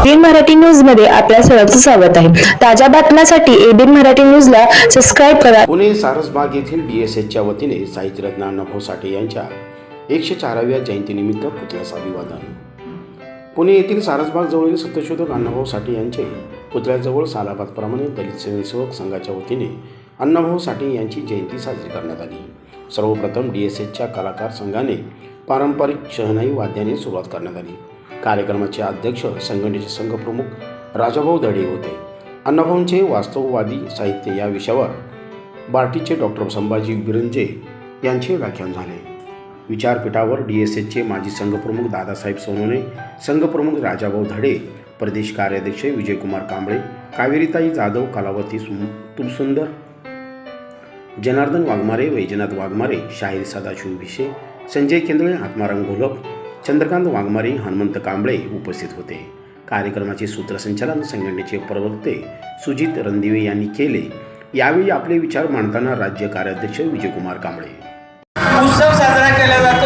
ABN Marathi न्यूजमध्ये आपल्या सर्वांचं स्वागत आहे. ताज्या बातम्यांसाठी एबीएन मराठी न्यूजला सबस्क्राईब करा. पुणे सारसबाग येथील डी एस एचच्या वतीने साहित्यरत्न अण्णाभाऊ साठे यांच्या एकशे चाराव्या जयंतीनिमित्त पुतळ्यास अभिवादन. पुणे येथील सारसबाग जवळील सत्यशोधक अण्णाभाऊ साठे यांचे पुतळ्याजवळ सालाबादप्रमाणे दलित स्वयंसेवक संघाच्या वतीने अण्णाभाऊ साठे यांची जयंती साजरी करण्यात आली. सर्वप्रथम डी एस एचच्या कलाकार संघाने पारंपरिक शहनाई वाद्याने सुरुवात करण्यात आली. कार्यक्रमाचे अध्यक्ष संघटनेचे संघप्रमुख राजाभाऊ दडे होते. अण्णाभाऊंचे वास्तववादी साहित्य या विषयावर बार्टीचे डॉक्टर संभाजी बिरंजे यांचे व्याख्यान झाले. विचारपीठावर डी एस एचचे माजी संघप्रमुख दादासाहेब सोनोने संघप्रमुख राजाभाऊ धडे प्रदेश कार्याध्यक्ष विजयकुमार कांबळे कावेरीताई जाधव कलावती सुम तुलसुंदर जनार्दन वाघमारे वैजनाथ वाघमारे शाहीर सदाशिव भिशे संजय केंद्रे आत्माराम घोलप चंद्रकांत वाघमारे हनुमंत कांबळे उपस्थित होते. कार्यक्रमाचे सूत्रसंचालन संघटनेचे प्रवक्ते सुजित रणदिवे यांनी केले. यावेळी आपले विचार मांडताना राज्य कार्याध्यक्ष विजयकुमार कांबळे. उत्सव साजरा केला जातो.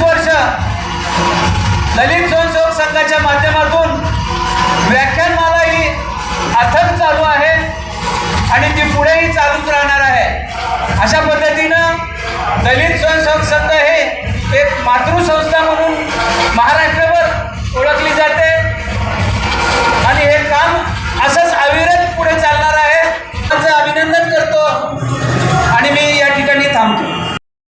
पस्तीस वर्ष दलित स्वयंसेवक संघाच्या माध्यमातून व्याख्यानमाला ही अथक चालू आहे आणि ती पुढेही चालूच राहणार आहे. अशा पद्धतीनं दलित स्वयंसेवक संघ हे एक मातृसंस्था म्हणून महाराष्ट्र